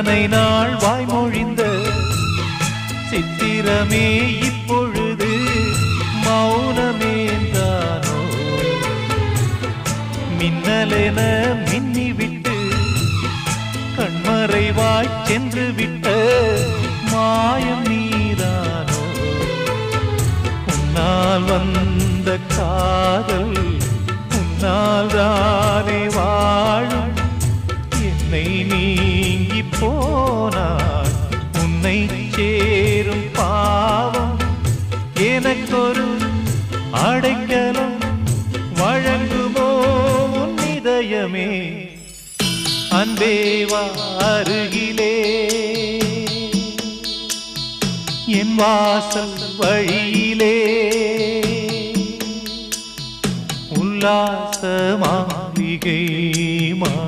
இத்தனை நாள் வாய்மொழிந்த சித்திரமே இப்பொழுது மௌனமேந்தானோ? மின்னலென மின்னிவிட்டு கண்மறைவாய் சென்று விட்ட மாயம் நீதானோ? உன்னால் வந்த காதல் உன்னால் தான் என்னை நீங்கி போனால் உன்னை சேரும் பாவம். எனக்கொரு அடைக்கலம் வழங்குமோ உன் இதயமே? அன்பேவா அருகிலே. என் வாசல் வழியிலே. உல்லாச மாளிகை மாளிகை